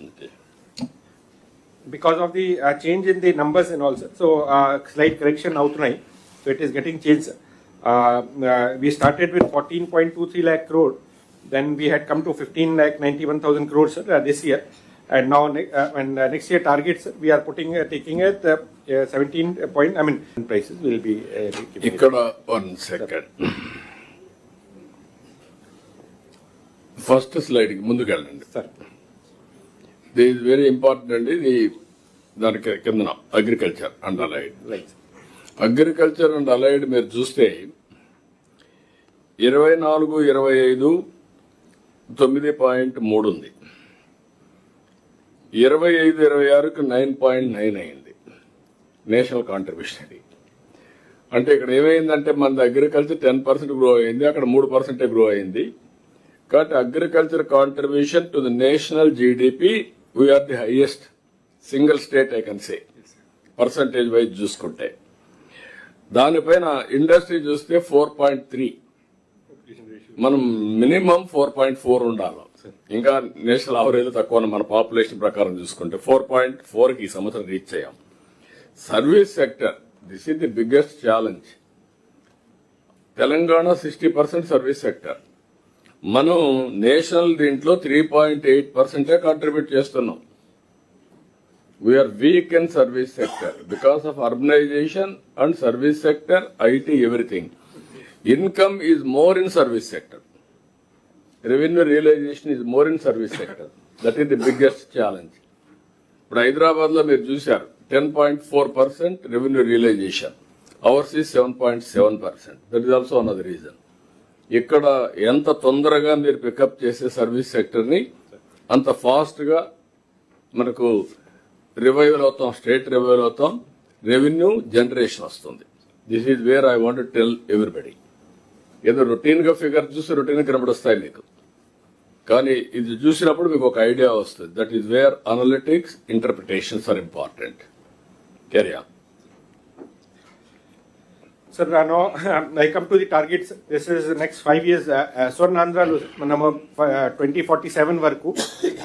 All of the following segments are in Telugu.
అంతే because of the uh, change in the numbers and also. So uh, slight correction outunai. So it is getting changed. Uh, uh, we started with 14.23 lakh crore. Then we had come to 15 lakh 91,000 crores sir, uh, this year. And now ne- uh, and uh, next year targets we are putting uh, taking at uh, uh, 17 point. I mean prices will be. Uh, keeping it. ఇక్కడ వన్ సెకండ్ ఫస్ట్ స్లైడ్కి ముందుకు వెళ్ళండి Sir. ఇది వెరీ ఇంపార్టెంట్ అండి ఇది దానికి కిందన agriculture and allied. Agriculture and allied మీరు చూస్తే ఇరవై నాలుగు ఇరవై ఐదు తొమ్మిది పాయింట్ మూడు ఉంది. ఇరవై ఐదు ఇరవై ఆరుకు నైన్ పాయింట్ నైన్ అయింది. నేషనల్ కాంట్రిబ్యూషన్ ఇది అంటే ఇక్కడ ఏమైందంటే మన అగ్రికల్చర్ టెన్ పర్సెంట్ గ్రో అయింది అక్కడ మూడు పర్సెంటే గ్రో అయింది. కాబట్టి agriculture contribution to the national GDP we are the highest single state I can say percentage wise చూసుకుంటే. దానిపైన ఇండస్ట్రీ చూస్తే ఫోర్ పాయింట్ త్రీ మనం మినిమం ఫోర్ పాయింట్ ఫోర్ ఉండాలి. ఇంకా నేషనల్ అవరేజ్ తక్కువ మన పాపులేషన్ ప్రకారం చూసుకుంటే ఫోర్ పాయింట్ ఫోర్కి ఈ సంవత్సరం రీచ్ అయ్యాం. Service sector this is the biggest challenge Telangana sixty percent service sector మనం నేషనల్ దీంట్లో త్రీ పాయింట్ ఎయిట్ పర్సెంటే కాంట్రిబ్యూట్ చేస్తున్నాం. We are weak in service sector because of urbanisation and service sector IT everything income is more in service sector revenue realisation is more in service sector that is the biggest challenge ఇప్పుడు హైదరాబాద్లో మీరు చూశారు ten point four percent revenue realisation ours is seven point seven percent that is also another reason ఇక్కడ ఎంత తొందరగా మీరు పికప్ చేసే సర్వీస్ సెక్టర్ని అంత ఫాస్ట్గా మనకు రివైవల్ అవుతాం స్టేట్ రివైవల్ అవుతాం రెవెన్యూ జనరేషన్ వస్తుంది. This is where I want tell everybody ఏదో రొటీన్గా ఫిగర్ చూసి రొటీన్ కనబడొస్తాయి మీకు. కానీ ఇది చూసినప్పుడు మీకు ఒక ఐడియా వస్తుంది. That is where analytics interpretations are important కెరియా Sir, uh, now I come to the targets. This is the next five years. Uh, uh, స్వర్ణాంధ్రాలు మనము ట్వంటీ ఫార్టీ సెవెన్ వరకు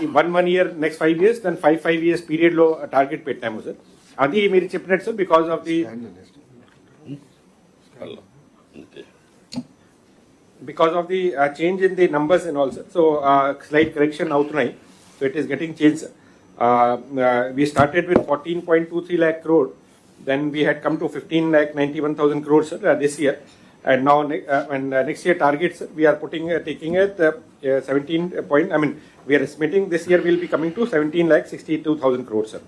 ఈ one one year next five years then five five years period లో టార్గెట్ పెట్టాము సార్ అది మీరు చెప్పినట్టు సార్ బికాస్ ఆఫ్ ది అంతే because of the uh, change in the numbers and also. So uh, slight correction outunai. So it is getting changed. Uh, uh, we started with 14.23 lakh crore. Then we had come to 15 lakh 91,000 crores sir, uh, this year. And now ne- uh, and uh, next year targets we are putting uh, taking at uh, uh, 17 point. I mean we are estimating this year will be coming to 17 lakh 62,000 crores sir.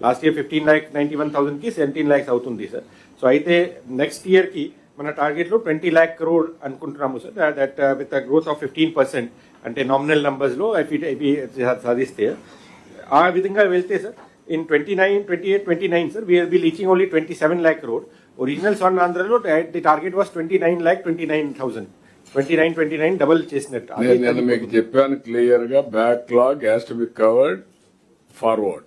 Last year fifteen lakh ninety one thousand కి సెవెంటీన్ ల్యాక్స్ అవుతుంది సార్ సో అయితే నెక్స్ట్ ఇయర్ కి మన టార్గెట్ లో ట్వంటీ ల్యాక్ క్రోడ్ అనుకుంటున్నాము sir that with growth of fifteen percent అంటే నామినల్ నంబర్స్ లో ఇఫ్ ఇవి సాధిస్తే ఆ విధంగా వెళ్తే sir in twenty nine twenty eight twenty nine sir we are be reaching only twenty seven lakh crore original Swarna ఆంధ్రలో the target was twenty nine lakh twenty nine thousand twenty nine twenty nine double చేసినట్టు నేను నేను మీకు చెప్పాను క్లియర్గా backlog has to be covered forward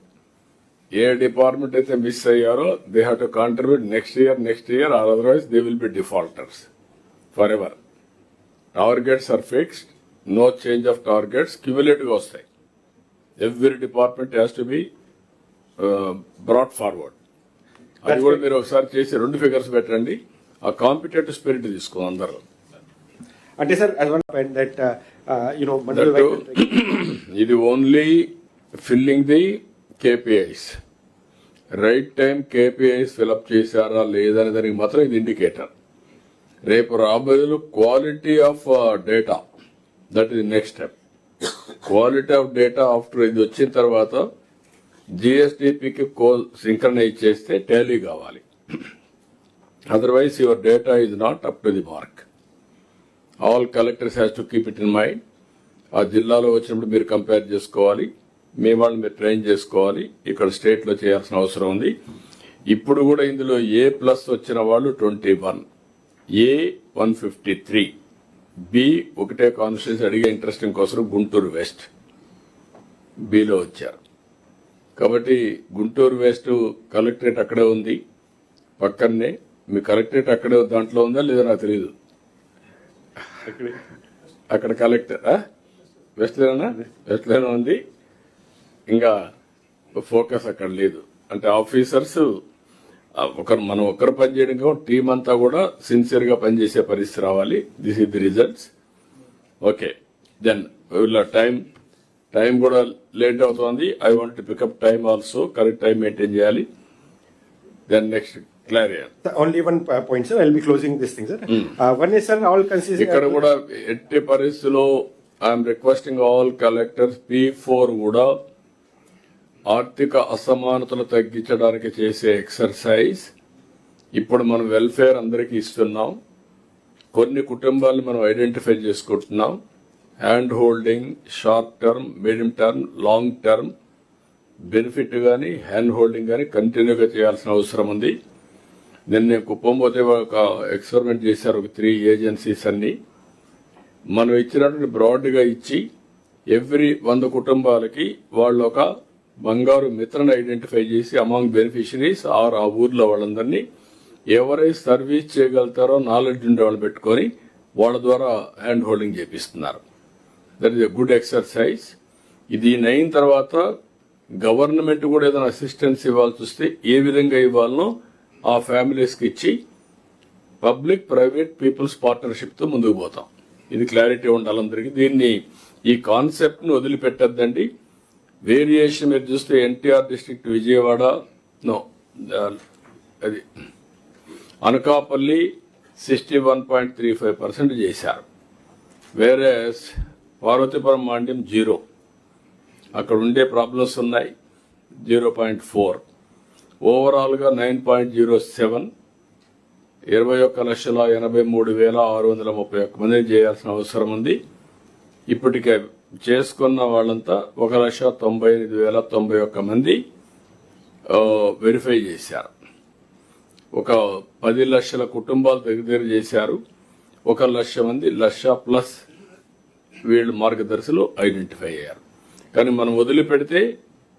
A department అయితే మిస్ అయ్యారో they have to contribute next year next year or otherwise they will be defaulters for ever targets are fixed no change of targets క్యూములేటివ్గా వస్తాయి every department has to be brought forward. అది కూడా మీరు ఒకసారి చేసి రెండు ఫిగర్స్ పెట్టండి. ఆ కాంపిటేటివ్ స్పిరిట్ తీసుకో అందరూ. అంటే సార్ uh, uh, ఇది only filling the KPIs right time KPIs fill up చేశారా లేదనే దానికి మాత్రం ఇది ఇండికేటర్ రేపు రాబోయేలో quality of data that is next step quality of data after ఇది వచ్చిన తర్వాత జిఎస్డిపికి కో సింక్రనైజ్ చేస్తే టాలీ కావాలి. Otherwise your data is not up to the mark all collectors has to keep it in mind ఆ జిల్లాలో వచ్చినప్పుడు మీరు కంపేర్ చేసుకోవాలి. మీ వాళ్ళు మీరు ట్రైన్ చేసుకోవాలి. ఇక్కడ స్టేట్లో చేయాల్సిన అవసరం ఉంది. ఇప్పుడు కూడా ఇందులో ఏ ప్లస్ వచ్చిన వాళ్ళు twenty one A one fifty three B ఒకటే కాన్స్టిట్యూన్సీ అడిగే ఇంట్రెస్టింగ్ కోసం గుంటూరు వెస్ట్ బిలో వచ్చారు. కాబట్టి గుంటూరు వెస్ట్ కలెక్టరేట్ అక్కడే ఉంది. పక్కనే మీ కలెక్టరేట్ అక్కడే దాంట్లో ఉందా లేదా నాకు తెలియదు అక్కడ కలెక్టర్ ఆ? వెస్ట్ లైనా వెస్ట్ లైన్ ఉంది. ఇంకా ఫోకస్ అక్కడ లేదు. అంటే ఆఫీసర్స్ ఒకరు మనం ఒక్కరు పనిచేయడం కాదు టీం అంతా కూడా సిన్సియర్గా పనిచేసే పరిస్థితి రావాలి. This is the results okay then time time కూడా లేట్ అవుతోంది. I want to pick up time also correct time maintain చేయాలి. దెన్ నెక్స్ట్ క్లారియర్ point, sir. I'll be closing this thing, sir. Uh, one is, sir, all consisting. ఇక్కడ కూడా ఎట్టి పరిస్థితుల్లో I'm requesting all collectors P four కూడా ఆర్థిక అసమానతలు తగ్గించడానికి చేసే ఎక్సర్సైజ్ ఇప్పుడు మనం వెల్ఫేర్ అందరికీ ఇస్తున్నాం. కొన్ని కుటుంబాలను మనం ఐడెంటిఫై చేసుకుంటున్నాం. Hand holding short term medium term long term benefit కానీ హ్యాండ్ హోల్డింగ్ కానీ కంటిన్యూగా చేయాల్సిన అవసరం ఉంది. నిన్న కుప్పం పోతే ఒక ఎక్స్పెరిమెంట్ చేశారు ఒక త్రీ ఏజెన్సీస్ అన్ని. మనం ఇచ్చినటువంటి బ్రాడ్గా ఇచ్చి ఎవ్రీ వంద కుటుంబాలకి వాళ్ళు ఒక బంగారు మిత్రను ఐడెంటిఫై చేసి అమాంగ్ బెనిఫిషరీస్ ఆర్ ఆ ఊర్లో వాళ్ళందరినీ ఎవరైతే సర్వీస్ చేయగలుగుతారో నాలెడ్జ్ ఉండే వాళ్ళు పెట్టుకొని వాళ్ళ ద్వారా హ్యాండ్ హోల్డింగ్ చేపిస్తున్నారు. That is a good exercise ఇది అయిన తర్వాత గవర్నమెంట్ కూడా ఏదైనా అసిస్టెన్స్ ఇవ్వాల్సి వస్తే ఏ విధంగా ఇవ్వాలనో ఆ ఫ్యామిలీస్కి ఇచ్చి పబ్లిక్ ప్రైవేట్ పీపుల్స్ పార్ట్నర్షిప్తో ముందుకు పోతాం. ఇది క్లారిటీ ఉండాలి అందరికీ. దీన్ని ఈ కాన్సెప్ట్ను వదిలిపెట్టద్దండి. వేరియేషన్ మీరు చూస్తే NTR district Vijayawada no uh, అది Anakapalli sixty one point three five percent చేశారు. వేరే పార్వతీపురం మాండ్యం జీరో. అక్కడ ఉండే ప్రాబ్లమ్స్ ఉన్నాయి. Zero point four. ఓవరాల్గా నైన్ పాయింట్ జీరో సెవెన్. ఇరవై ఒక్క లక్షల ఎనభై మూడు వేల ఆరు వందల ముప్పై ఒక్క మందిని చేయాల్సిన అవసరం ఉంది. ఇప్పటికే చేసుకున్న వాళ్ళంతా ఒక లక్ష తొంభై ఎనిమిది వేల తొంభై ఒక్క మంది వెరిఫై చేశారు. ఒక పది లక్షల కుటుంబాలు దగ్గర చేశారు. ఒక లక్ష మంది లక్ష ప్లస్ వీళ్ళు మార్గదర్శులు ఐడెంటిఫై అయ్యారు. కానీ మనం వదిలిపెడితే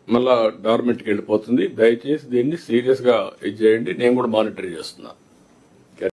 మళ్ళా డార్మెంట్కి వెళ్ళిపోతుంది. దయచేసి దీన్ని సీరియస్గా ఇది చేయండి. నేను కూడా మానిటర్ చేస్తున్నాను